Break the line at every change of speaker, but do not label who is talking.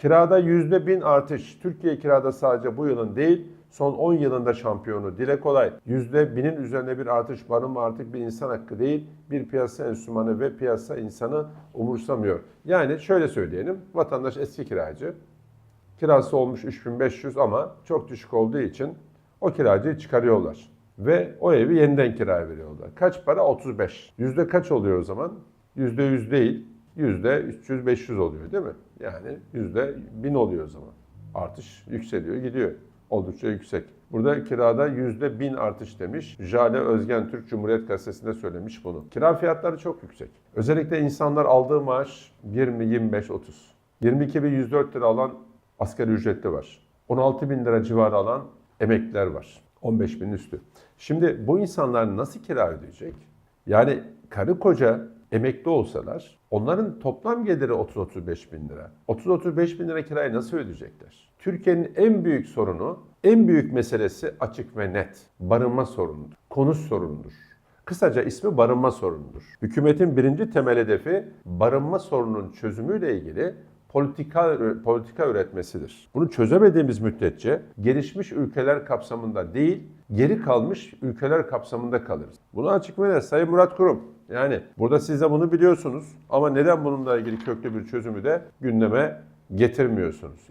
Kirada %1000 artış. Türkiye kirada sadece bu yılın değil, son 10 yılında şampiyonu. Dile kolay. %1000'in üzerine bir artış barınma artık bir insan hakkı değil, bir piyasa enstrümanı ve piyasa insanı umursamıyor. Yani şöyle söyleyelim, vatandaş eski kiracı, kirası olmuş 3500 ama çok düşük olduğu için o kiracıyı çıkarıyorlar. Ve o evi yeniden kiraya veriyorlar. Kaç para? 35. Yüzde kaç oluyor o zaman? Yüzde yüz değil. Yüzde 300-500 oluyor değil mi? Yani yüzde 1000 oluyor o zaman. Artış yükseliyor gidiyor. Oldukça yüksek. Burada kirada yüzde 1000 artış demiş. Jale Özgen Türk Cumhuriyet Gazetesi'nde söylemiş bunu. Kira fiyatları çok yüksek. Özellikle insanlar aldığı maaş 20, 25, 30. 22.104 lira alan asgari ücretli var. 16 bin lira civarı alan emekliler var. 15 bin üstü. Şimdi bu insanlar nasıl kira ödeyecek? Yani karı koca emekli olsalar onların toplam geliri 30-35 bin lira. 30-35 bin lira kirayı nasıl ödeyecekler? Türkiye'nin en büyük sorunu, en büyük meselesi açık ve net. Barınma sorunudur. Konut sorunudur. Kısaca ismi barınma sorunudur. Hükümetin birinci temel hedefi barınma sorunun çözümüyle ilgili politika politika üretmesidir. Bunu çözemediğimiz müddetçe gelişmiş ülkeler kapsamında değil, geri kalmış ülkeler kapsamında kalırız. Bunu açık ve net Sayın Murat Kurum. Yani burada siz de bunu biliyorsunuz ama neden bununla ilgili köklü bir çözümü de gündeme getirmiyorsunuz?